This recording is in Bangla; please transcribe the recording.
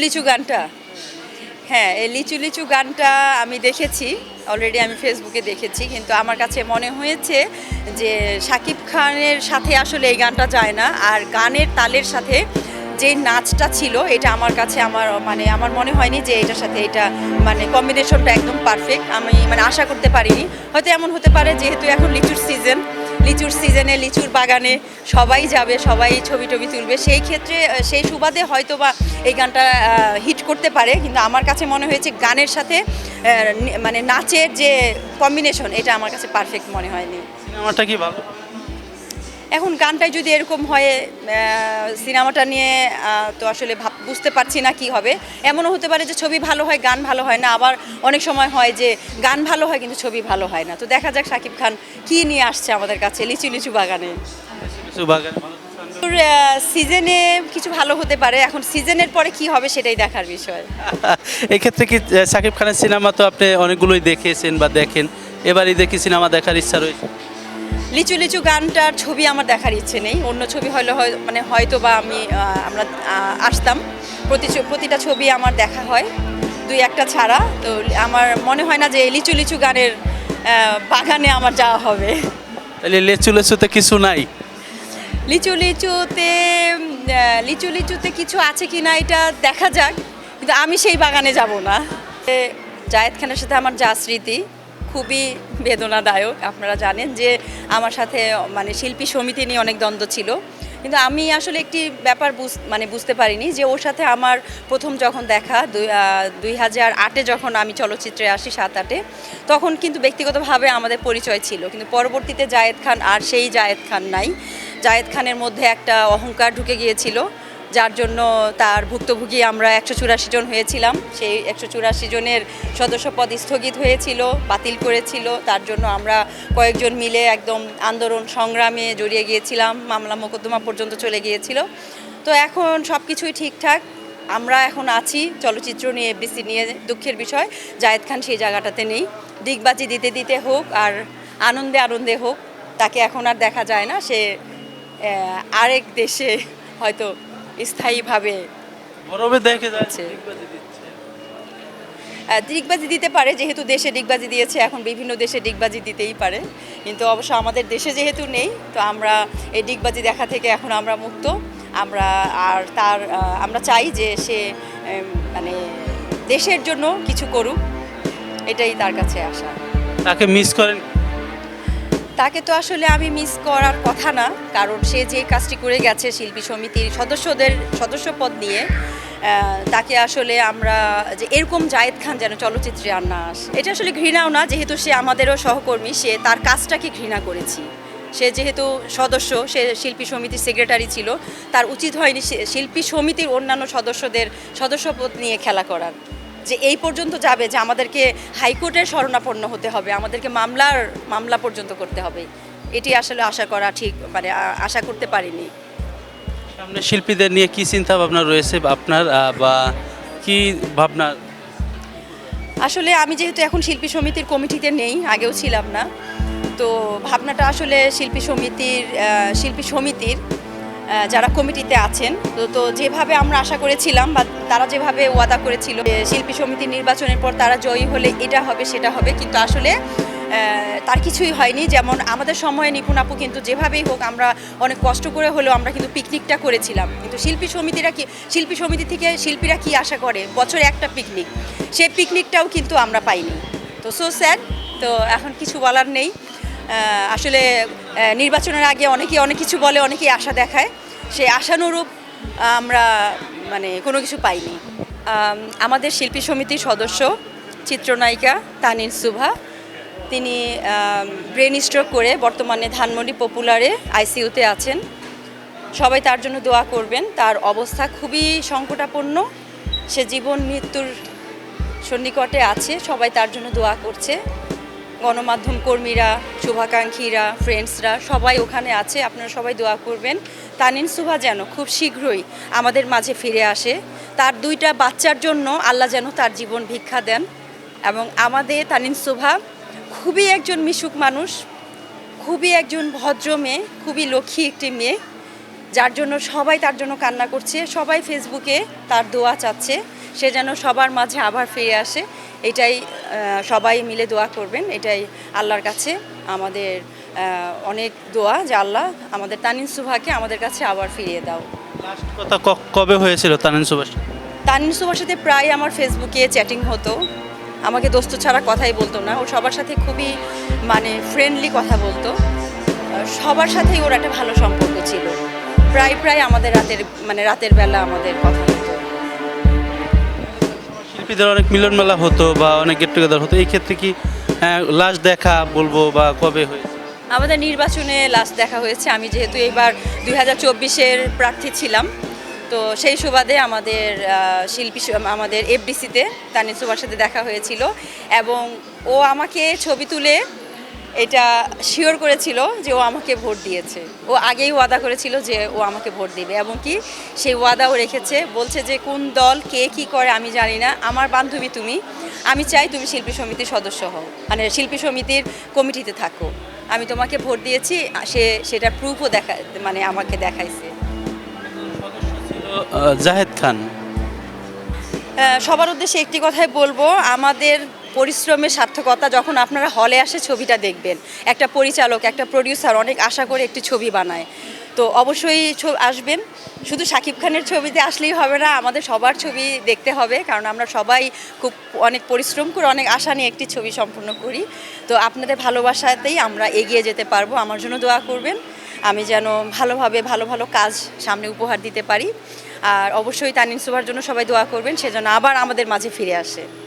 লিচু গানটা। হ্যাঁ এই লিচু লিচু গানটা আমি দেখেছি। অলরেডি আমি ফেসবুকে দেখেছি, কিন্তু আমার কাছে মনে হয়েছে যে শাকিব খানের সাথে আসলে এই গানটা যায় না, আর গানের তালের সাথে যে নাচটা ছিল, এটা আমার কাছে আমার মানে আমার মনে হয়নি যে এটার সাথে এটা মানে কম্বিনেশনটা একদম পারফেক্ট আমি মানে আশা করতে পারিনি। হয়তো এমন হতে পারে, যেহেতু এখন লিচুর সিজন লিচুর সিজনে লিচুর বাগানে সবাই যাবে সবাই ছবি টবি তুলবে। সেই ক্ষেত্রে সেই সুবাদে হয়তো বা এই গানটা হিট করতে পারে। কিন্তু আমার কাছে মনে হয়েছে গানের সাথে মানে নাচের যে কম্বিনেশন এটা আমার কাছে পারফেক্ট মনে হয়নি। সিনেমাটা কি ভালো? এখন গানটাই যদি এরকম হয় সিনেমাটা নিয়ে তো আসলে ভাব বুঝতে পারছি না কি হবে। এমনও হতে পারে যে ছবি ভালো হয় গান ভালো হয় না। আবার অনেক সময় হয় যে গান ভালো হয় কিন্তু ছবি ভালো হয় না। তো দেখা যাক শাকিব খান কি নিয়ে আসছে আমাদের কাছে লিচু লিচু বাগানে। সিজনে কিছু ভালো হতে পারে। এখন সিজনের পরে কি হবে সেটাই দেখার বিষয়। এক্ষেত্রে কি শাকিব খানের সিনেমা তো আপনি অনেকগুলোই দেখেছেন বা দেখেন। এবারই দেখি সিনেমা দেখার ইচ্ছা রয়েছে। লিচু লিচু গানটার ছবি আমার দেখার ইচ্ছে নেই। অন্য ছবি হলে হয় মানে হয়তো বা আমি আমরা আসতাম। প্রতি প্রতিটা ছবি আমার দেখা হয় দুই একটা ছাড়া। তো আমার মনে হয় না যে লিচু লিচু গানের বাগানে আমার যাওয়া হবে। তাহলে লিচু লিচুতে কিছু নাই? লিচু লিচুতে লিচু লিচুতে কিছু আছে কি না এটা দেখা যাক। কিন্তু আমি সেই বাগানে যাব না। জায়েদ খানের সাথে আমার যা স্মৃতি। খুবই বেদনাদায়ক। আপনারা জানেন যে আমার সাথে মানে শিল্পী সমিতি নিয়ে অনেক দ্বন্দ্ব ছিল। কিন্তু আমি আসলে একটি ব্যাপার বুঝ মানে বুঝতে পারিনি যে ওর সাথে আমার প্রথম যখন দেখা, দুই হাজার আটে যখন আমি চলচ্চিত্রে আসি সাত আটে, তখন কিন্তু ব্যক্তিগতভাবে আমাদের পরিচয় ছিল। কিন্তু পরবর্তীতে জায়েদ খান আর সেই জায়েদ খান নাই। জায়েদ খানের মধ্যে একটা অহংকার ঢুকে গিয়েছিল। যার জন্য তার ভুক্তভোগী আমরা একশো চুরাশি জন হয়েছিলাম। সেই একশো চুরাশি জনের সদস্যপদ স্থগিত হয়েছিল, বাতিল করেছিল। তার জন্য আমরা কয়েকজন মিলে একদম আন্দোলন সংগ্রামে জড়িয়ে গিয়েছিলাম। মামলা মোকদ্দমা পর্যন্ত চলে গিয়েছিল। তো এখন সব কিছুই ঠিকঠাক। আমরা এখন আছি চলচ্চিত্র নিয়ে, এফবিসি নিয়ে দুঃখের বিষয়। জায়েদ খান সেই জায়গাটাতে নেই। দিগবাজি দিতে দিতে হোক আর আনন্দে আনন্দে হোক, তাকে এখন আর দেখা যায় না। সে আরেক দেশে হয়তো স্থায়ীভাবে বরফে দেখে যাচ্ছে ডিগবাজি দিতে পারে যেহেতু দেশে ডিগবাজি দিয়েছে এখন বিভিন্ন দেশে ডিগবাজি দিতেই পারে। কিন্তু অবশ্য আমাদের দেশে যেহেতু নেই তো আমরা এই ডিগবাজি দেখা থেকে এখন আমরা মুক্ত। আমরা আর তার আমরা চাই যে সে মানে দেশের জন্য কিছু করুক। এটাই তার কাছে আসা তাকে মিস করেন তাকে তো আসলে আমি মিস করার কথা না, কারণ সে যে কাজটি করে গেছে শিল্পী সমিতির সদস্যদের সদস্যপদ নিয়ে তাকে আসলে আমরা যে এরকম জায়েদ খান যেন চলচ্চিত্রে আর না আসে এটা আসলে ঘৃণাও না, যেহেতু সে আমাদেরও সহকর্মী, সে তার কাজটাকে ঘৃণা করেছি। সে যেহেতু সদস্য, সে শিল্পী সমিতির সেক্রেটারি ছিল, তার উচিত হয়নি শিল্পী সমিতির অন্যান্য সদস্যদের সদস্যপদ নিয়ে খেলা করার। যে এই পর্যন্ত যাবে যে আমাদেরকে হাইকোর্টের শরণাপন্ন হতে হবে আমাদেরকে মামলার মামলা পর্যন্ত করতে হবে। এটি আসলে আশা করা ঠিক মানে আশা করতে পারিনি। সামনে শিল্পীদের নিয়ে কি চিন্তা ভাবনা রয়েছে আপনার বা কি ভাবনা? আসলে আমি যেহেতু এখন শিল্পী সমিতির কমিটিতে নেই আগেও ছিলাম না। তো ভাবনাটা আসলে শিল্পী সমিতির শিল্পী সমিতির যারা কমিটিতে আছেন, তো তো যেভাবে আমরা আশা করেছিলাম বা তারা যেভাবে ওয়াদা করেছিল শিল্পী সমিতির নির্বাচনের পর তারা জয়ী হলে এটা হবে, সেটা হবে, কিন্তু আসলে তার কিছুই হয়নি। যেমন আমাদের সময়ে নিপুণ আপু কিন্তু যেভাবেই হোক আমরা অনেক কষ্ট করে হলেও আমরা কিন্তু পিকনিকটা করেছিলাম। কিন্তু শিল্পী সমিতিরা কি শিল্পী সমিতি থেকে শিল্পীরা কি আশা করে? বছরে একটা পিকনিক। সেই পিকনিকটাও কিন্তু আমরা পাইনি। তো সো স্যাড তো এখন কিছু বলার নেই। আসলে নির্বাচনের আগে অনেকে অনেক কিছু বলে, অনেকেই আশা দেখায়। সেই আশানুরূপ আমরা মানে কোনো কিছু পাইনি। আমাদের শিল্পী সমিতির সদস্য, চিত্রনায়িকা তানিন সুভা, তিনি ব্রেন স্ট্রোক করে বর্তমানে ধানমন্ডি পপুলারে আইসিইউতে আছেন। সবাই তার জন্য দোয়া করবেন। তার অবস্থা খুবই সংকটাপন্ন। সে জীবন মৃত্যুর সন্নিকটে আছে। সবাই তার জন্য দোয়া করছে। গণমাধ্যম কর্মীরা, শুভাকাঙ্ক্ষীরা ফ্রেন্ডসরা সবাই ওখানে আছে, আপনারা সবাই দোয়া করবেন। তানিন, সুভা যেন খুব শীঘ্রই আমাদের মাঝে ফিরে আসে। তার দুইটা বাচ্চার জন্য আল্লাহ যেন তার জীবন ভিক্ষা দেন এবং আমাদের তানিন, সুভা খুবই একজন মিশুক মানুষ, খুবই একজন ভদ্র মেয়ে, খুবই লক্ষ্মী একটি মেয়ে, যার জন্য সবাই তার জন্য কান্না করছে, সবাই ফেসবুকে তার দোয়া চাচ্ছে, সে যেন সবার মাঝে আবার ফিরে আসে। এটাই সবাই মিলে দোয়া করবেন এটাই আল্লাহর কাছে আমাদের অনেক দোয়া যে আল্লাহ আমাদের তানিন সুভাকে আমাদের কাছে আবার ফিরিয়ে দাও। লাস্ট কথা ক- কবে হয়েছিল তানেন সুভাষ তানিন সুভার সাথে প্রায় আমার ফেসবুকে চ্যাটিং হতো। আমাকে দোস্ত ছাড়া কথাই বলতো না। ও সবার সাথে খুবই মানে ফ্রেন্ডলি কথা বলতো। সবার সাথেই ওর একটা ভালো সম্পর্ক ছিল। প্রায় প্রায় আমাদের রাতের মানে রাতের বেলা আমাদের কথা। শিল্পীদের অনেক মিলন মেলা হতো বা অনেক গেট টুগেদার হতো, এই ক্ষেত্রে কি লাস্ট দেখা বলব বা কবে হয়েছে? আমাদের নির্বাচনে লাস্ট দেখা হয়েছে। আমি যেহেতু এবার দুই হাজার চব্বিশের প্রার্থী ছিলাম, তো সেই সুবাদে আমাদের শিল্পী আমাদের এফডিসিতে তানিসুবার সাথে দেখা হয়েছিল এবং ও আমাকে ছবি তুলে এটা শিওর করেছিল যে ও আমাকে ভোট দিয়েছে। ও আগেই ওয়াদা করেছিল যে ও আমাকে ভোট দিবে এবং কি সেই ওয়াদাও রেখেছে। বলছে যে কোন দল কে কি করে আমি জানি না। আমার বান্ধবী তুমি আমি চাই তুমি শিল্পী সমিতির সদস্য হও। মানে শিল্পী সমিতির কমিটিতে থাকো। আমি তোমাকে ভোট দিয়েছি সে সেটা প্রুফও দেখা মানে আমাকে দেখাইছে। জাহেদ খান। সবার উদ্দেশ্যে একটি কথাই বলব আমাদের পরিশ্রমের সার্থকতা যখন আপনারা হলে আসে ছবিটা দেখবেন। একটা পরিচালক, একটা প্রডিউসার অনেক আশা করে একটি ছবি বানায়। তো অবশ্যই আসবেন। শুধু শাকিব খানের ছবিতে আসলেই হবে না, আমাদের সবার ছবি দেখতে হবে, কারণ আমরা সবাই খুব অনেক পরিশ্রম করে, অনেক আশা নিয়ে একটি ছবি সম্পূর্ণ করি। তো আপনাদের ভালোবাসাতেই আমরা এগিয়ে যেতে পারব। আমার জন্য দোয়া করবেন। আমি যেন ভালোভাবে ভালো ভালো কাজ সামনে উপহার দিতে পারি। আর অবশ্যই তানিন সুভার জন্য সবাই দোয়া করবেন সেজন্য আবার আমাদের মাঝে ফিরে আসে।